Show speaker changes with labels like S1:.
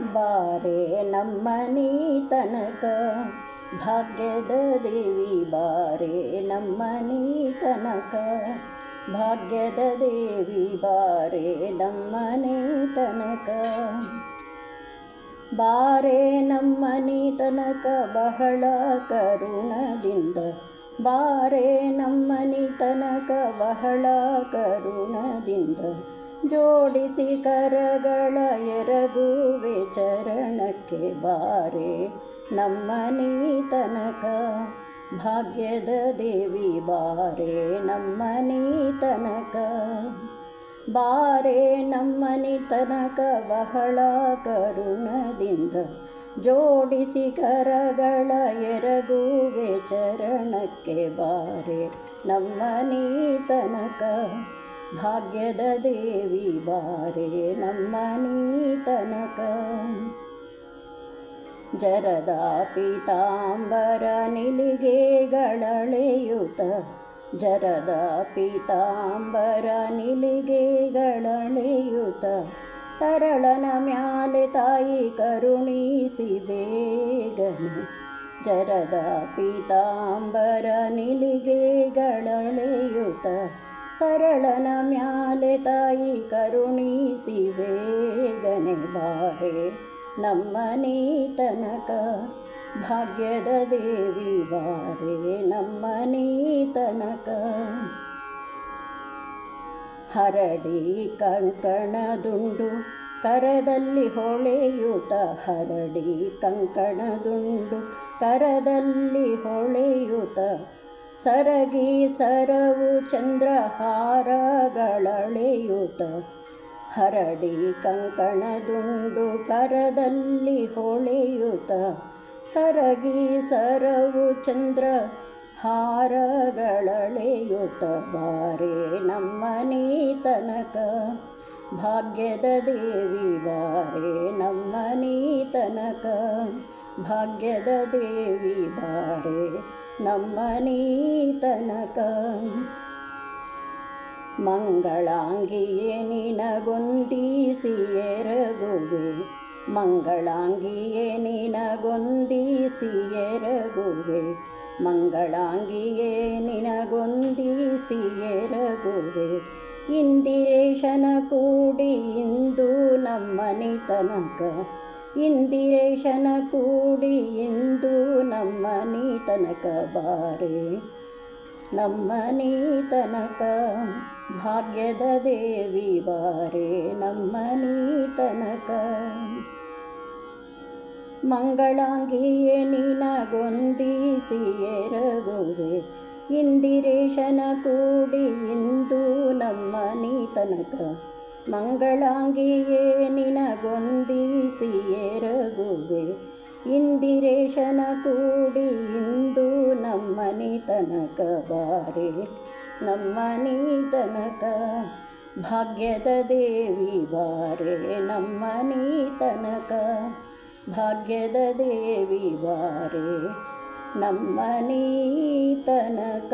S1: ಬಾರೆ ನಮ್ಮ ನೀತನಕ. ಭಾಗ್ಯದ ದೇವಿ ಬಾರೆ ನಮ್ಮನಿ ತನಕ ಭಾಗ್ಯದ ದೇವಿ ಬಾರೆ ನಮ್ಮ ನೀತನಕ. ಬಾರೆ ನಮ್ಮನಿ ತನಕ ಬಹಳ ಕರುಣದಿಂದ. ಬಾರೆ ನಮ್ಮನಿ ತನಕ ಬಹಳ ಕರುಣದಿಂದ. ಜೋಡಿಸಿ ಕರಗಳ ಎರಗುವೆ ಚರಣಕ್ಕೆ ಬಾರೆ. ನಮ್ಮ ತನಕ ಭಾಗ್ಯದ ದೇವಿ ಬಾರೆ. ನಮ್ಮ ತನಕ ಬಾರೆ. ನಮ್ಮನಿ ತನಕ ಬಹಳ ಕರುಣದಿಂದ ಜೋಡಿಸಿ ಕರಗಳ ಎರಗುವೆ ಚರಣಕ್ಕೆ ಬಾರೆ. ನಮ್ಮ ತನಕ ಭಾಗ್ಯದ ದೇವಿ ಬಾರೆ ನಮ್ಮ ನೀತನಕ. ಜರದ ಪೀತಾಂಬರ ನಿಲಿಗೆಗಳಳೆಯುತ. ಜರದ ಪೀತಾಂಬರ ನಿಲಿಗೆಗಳಳೆಯುತ. ತರಳನ ಮ್ಯಾಲೆ ತಾಯಿ ಕರುಣಿಸಿ ಬೇಗನೆ. ಜರದ ಪೀತಾಂಬರ ನಿಲಿಗೆಗಳಳೆಯುತ. ತರಳನ ಮ್ಯಾಲೆ ತಾಯಿ ಕರುಣಿಸಿ ಬೇಗನೆ ಬಾರೆ. ನಮ್ಮ ತನಕ ಭಾಗ್ಯದ ದೇವಿ ಬಾರೆ. ನಮ್ಮ ತನಕ ಹರಡಿ ಕಂಕಣದುಂಡು ಕರದಲ್ಲಿ ಹೊಳೆಯುತ ಹರಡಿ ಕಂಕಣದುಂಡು ಕರದಲ್ಲಿ ಹೊಳೆಯುತ ಸರಗಿ ಸರವು ಚಂದ್ರಹಾರಗಳಳೆಯುತ. ಹರಡಿ ಕಂಕಣದುಂಡು ಕರದಲ್ಲಿ ಹೊಳೆಯುತ. ಸರಗಿ ಸರವು ಚಂದ್ರ ಹಾರಗಳಳೆಯುತ ಬಾರೆ ನಮ್ಮನಿ ತನಕ ಭಾಗ್ಯದ ದೇವಿ, ಬಾರೆ ನಮ್ಮನಿ ತನಕ ಭಾಗ್ಯದ ದೇವಿ, ಬಾರೆ ನಮ್ಮನಿ ತನಕ ಮಂಗಳಾಂಗಿಯೇ ನಿನಗೊಂದೀಸಿ ಎರಗುವೆ ಮಂಗಳಾಂಗಿಯೇ ನಿನಗೊಂದೀಸಿ ಎರಗುವೆ ಮಂಗಳಾಂಗಿಯೇ ನಿನಗೊಂದೀಸಿ ಎರಗುವೆ ಇಂದಿರೇಶನ ಕೂಡಿ ಇಂದು ನಮ್ಮನಿ ತನಕ ಇಂದಿರೇಶನ ಕೂಡಿ ಇಂದು ನಮ್ಮ ನೀತನಕ ಬಾರೆ ನಮ್ಮ ನೀತನಕ ಭಾಗ್ಯದ ದೇವಿ ಬಾರೆ. ನಮ್ಮ ನೀತನಕ ಮಂಗಳಾಂಗಿಯೇ ನಿನಗೊಂದಿಸಿ ಎರಗುವೆ. ಇಂದಿರೇಶನ ಕೂಡಿ ಇಂದು ನಮ್ಮ ತನಕ ಮಂಗಳಾಂಗಿಯೇ ನಿನಗೊಂದಿಸಿ ಎರಗುವೆ. ಇಂದಿರೇಶನ ಕೂಡಿ ಇಂದು ನಮ್ಮನಿ ತನಕ ಬಾರೆ. ನಮ್ಮನಿ ತನಕ ಭಾಗ್ಯದ ದೇವಿ ಬಾರೆ. ನಮ್ಮನಿ ತನಕ ಭಾಗ್ಯದ ದೇವಿ ಬಾರೆ. ನಮ್ಮನಿ ತನಕ